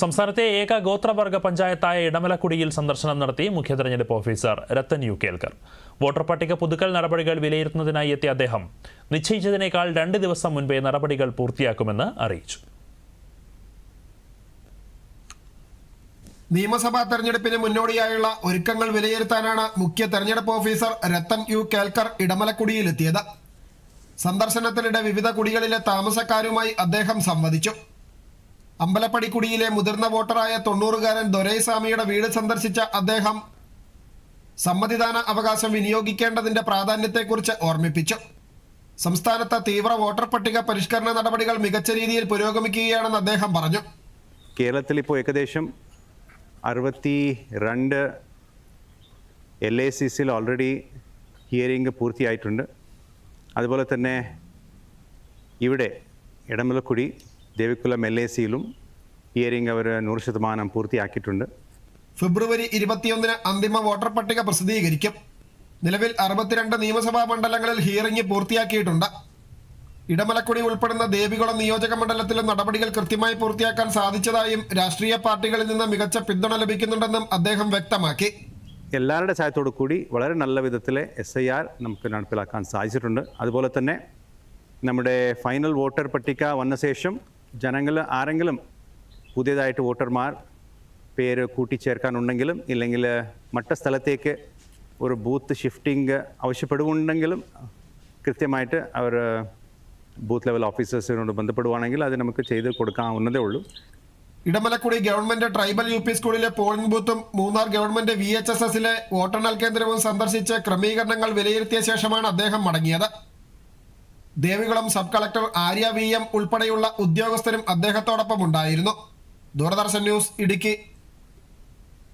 സംസ്ഥാനത്തെ ഏക ഗോത്രവർഗ പഞ്ചായത്തായ ഇടമലക്കുടിയിൽ സന്ദർശനം നടത്തി മുഖ്യ തെരഞ്ഞെടുപ്പ് officer Rathan U Kelkar. Voter പട്ടിക പുതുക്കൽ നടപടികൾ വിലയിരുത്തുന്നതിനായി എത്തിയ അദ്ദേഹം നിശ്ചയിച്ചതിനേക്കാൾ രണ്ട് ദിവസം മുൻപേ നടപടികൾ പൂർത്തിയാക്കുമെന്ന് അറിയിച്ചു. നിയമസഭാ തെരഞ്ഞെടുപ്പിന് മുന്നോടിയായുള്ള ഒരുക്കങ്ങൾ വിലയിരുത്താനാണ് മുഖ്യ തെരഞ്ഞെടുപ്പ് ഓഫീസർ രത്തൻ യു കേൽക്കർ ഇടമലക്കുടിയിലെത്തിയത്. സന്ദർശനത്തിനിടെ വിവിധ കുടികളിലെ താമസക്കാരുമായി അദ്ദേഹം സംവദിച്ചു. അമ്പലപ്പടി കുടിയിലെ മുതിർന്ന വോട്ടറായ തൊണ്ണൂറുകാരൻ ദൊരൈസ്വാമിയുടെ വീട് സന്ദർശിച്ച അദ്ദേഹം സമ്മതിദാന അവകാശം വിനിയോഗിക്കേണ്ടതിന്റെ പ്രാധാന്യത്തെക്കുറിച്ച് ഓർമ്മിപ്പിച്ചു. സംസ്ഥാനത്ത് തീവ്ര വോട്ടർ പട്ടിക പരിഷ്കരണ നടപടികൾ മികച്ച രീതിയിൽ പുരോഗമിക്കുകയാണെന്ന് അദ്ദേഹം പറഞ്ഞു. കേരളത്തിൽ ഇപ്പോൾ ഏകദേശം അറുപത്തി രണ്ട് എൽ എ സി സിയിൽ ഓൾറെഡി ഹിയറിംഗ് പൂർത്തിയായിട്ടുണ്ട്. അതുപോലെ തന്നെ ഇവിടെ ഇടമലക്കുടി ദേവിക്കുളം എൽ എ സിയിലും ഹിയറിംഗ് അവർ നൂറ് ശതമാനം പൂർത്തിയാക്കിയിട്ടുണ്ട്. ഫെബ്രുവരി ഇരുപത്തിയൊന്നിന് അന്തിമ വോട്ടർ പട്ടിക പ്രസിദ്ധീകരിക്കും. നിലവിൽ അറുപത്തിരണ്ട് നിയമസഭാ മണ്ഡലങ്ങളിൽ ഹിയറിംഗ് പൂർത്തിയാക്കിയിട്ടുണ്ട്. ഇടമലക്കുടി ഉൾപ്പെടുന്ന ദേവികുളം നിയോജക മണ്ഡലത്തിലും നടപടികൾ കൃത്യമായി പൂർത്തിയാക്കാൻ സാധിച്ചതായും രാഷ്ട്രീയ പാർട്ടികളിൽ നിന്ന് മികച്ച പിന്തുണ ലഭിക്കുന്നുണ്ടെന്നും അദ്ദേഹം വ്യക്തമാക്കി. എല്ലാവരുടെ സഹായത്തോടു കൂടി വളരെ നല്ല വിധത്തിലെ എസ് ഐ ആർ നമുക്ക് നടപ്പിലാക്കാൻ സാധിച്ചിട്ടുണ്ട്. അതുപോലെ തന്നെ നമ്മുടെ ഫൈനൽ വോട്ടർ പട്ടിക വന്ന ശേഷം ജനങ്ങൾ ആരെങ്കിലും പുതിയതായിട്ട് വോട്ടർമാർ പേര് കൂട്ടിച്ചേർക്കാനുണ്ടെങ്കിലും ഇല്ലെങ്കിൽ മറ്റ സ്ഥലത്തേക്ക് ഒരു ബൂത്ത് ഷിഫ്റ്റിംഗ് ആവശ്യപ്പെടുന്നുണ്ടെങ്കിലും കൃത്യമായിട്ട് അവർ ബൂത്ത് ലെവൽ ഓഫീസേഴ്സിനോട് ബന്ധപ്പെടുവാണെങ്കിൽ അത് നമുക്ക് ചെയ്ത് കൊടുക്കാവുന്നതേ ഉള്ളൂ. Edamalakkudi government tribal U P സ്കൂളിലെ polling ബൂത്തും Munnar government V H S എസിലെ വോട്ടെണ്ണൽ കേന്ദ്രവും സന്ദർശിച്ച് ക്രമീകരണങ്ങൾ വിലയിരുത്തിയ ശേഷമാണ് അദ്ദേഹം മടങ്ങിയത്. Devikulam sub collector Arya V M ഉൾപ്പെടെയുള്ള ഉദ്യോഗസ്ഥരും അദ്ദേഹത്തോടൊപ്പം ഉണ്ടായിരുന്നു. ദൂരദർശൻ ന്യൂസ് ഇടുക്കി.